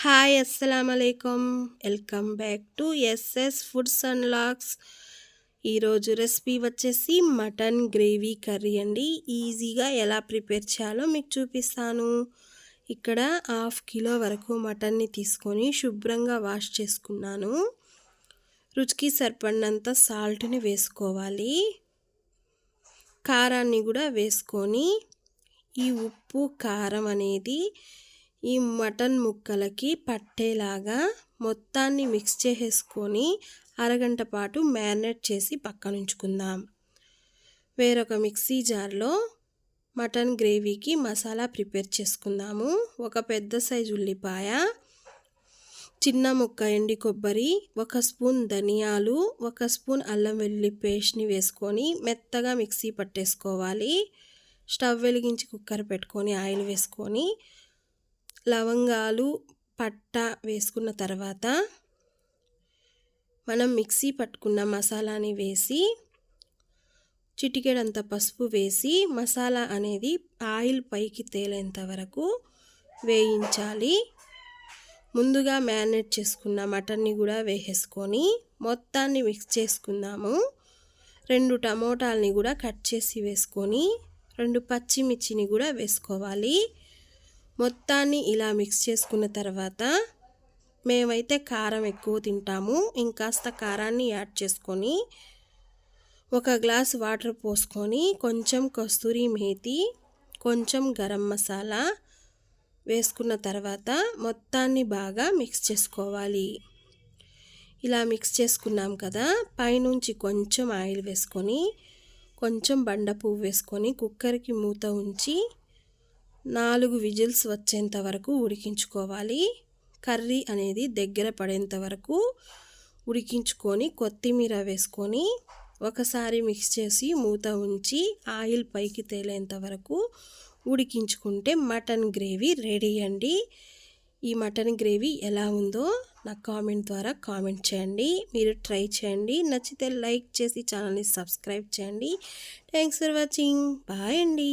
Hi అస్సలం welcome back to SS foods and vlogs ఈరోజు recipe వచ్చేసి మటన్ గ్రేవీ కర్రీ అండి. ఈజీగా ఎలా ప్రిపేర్ చేయాలో మీకు చూపిస్తాను. ఇక్కడ హాఫ్ కిలో వరకు మటన్ని తీసుకొని శుభ్రంగా వాష్ చేసుకున్నాను. రుచికి సరిపడినంత సాల్ట్ని వేసుకోవాలి. కారాన్ని కూడా వేసుకొని ఈ ఉప్పు కారం అనేది ఈ మటన్ ముక్కలకి పట్టేలాగా మొత్తాన్ని మిక్స్ చేసేసుకొని అరగంట పాటు మ్యారినేట్ చేసి పక్కన ఉంచుకుందాం వేరొక మిక్సీ జార్లో మటన్ గ్రేవీకి మసాలా ప్రిపేర్ చేసుకుందాము. ఒక పెద్ద సైజు ఉల్లిపాయ చిన్న ముక్క ఎండి కొబ్బరి ఒక స్పూన్ ధనియాలు ఒక స్పూన్ అల్లం వెల్లుల్లి పేస్ట్ని వేసుకొని మెత్తగా మిక్సీ పట్టేసుకోవాలి. స్టవ్ వెలిగించి కుక్కర్ పెట్టుకొని ఆయిల్ వేసుకొని లవంగాలు పట్ట వేసుకున్న తర్వాత మనం మిక్సీ పట్టుకున్న మసాలాని వేసి చిటికెడంత పసుపు వేసి మసాలా అనేది ఆయిల్ పైకి తేలేంత వరకు వేయించాలి. ముందుగా మ్యారినేట్ చేసుకున్న మటన్ని కూడా వేసేసుకొని మొత్తాన్ని మిక్స్ చేసుకుందాము. రెండు టమోటాలని కూడా కట్ చేసి వేసుకొని రెండు పచ్చిమిర్చిని కూడా వేసుకోవాలి. మొత్తాన్ని ఇలా మిక్స్ చేసుకున్న తర్వాత మేమైతే కారం ఎక్కువ తింటాము. ఇంకాస్త కారాన్ని యాడ్ చేసుకొని ఒక గ్లాస్ వాటర్ పోసుకొని కొంచెం కస్తూరి మేతి కొంచెం గరం మసాలా వేసుకున్న తర్వాత మొత్తాన్ని బాగా మిక్స్ చేసుకోవాలి. ఇలా మిక్స్ చేసుకున్నాం కదా పైనుంచి కొంచెం ఆయిల్ వేసుకొని కొంచెం బండ పువ్వు వేసుకొని కుక్కర్కి మూత ఉంచి నాలుగు విజిల్స్ వచ్చేంత వరకు ఉడికించుకోవాలి. కర్రీ అనేది దగ్గర పడేంత వరకు ఉడికించుకొని కొత్తిమీర వేసుకొని ఒకసారి మిక్స్ చేసి మూత ఉంచి ఆయిల్ పైకి తేలేంత వరకు ఉడికించుకుంటే మటన్ గ్రేవీ రెడీ అండి. ఈ మటన్ గ్రేవీ ఎలా ఉందో నాకు కామెంట్ ద్వారా కామెంట్ చేయండి. మీరు ట్రై చేయండి. నచ్చితే లైక్ చేసి ఛానల్ని సబ్స్క్రైబ్ చేయండి. Thanks for watching. బాయ్ అండి.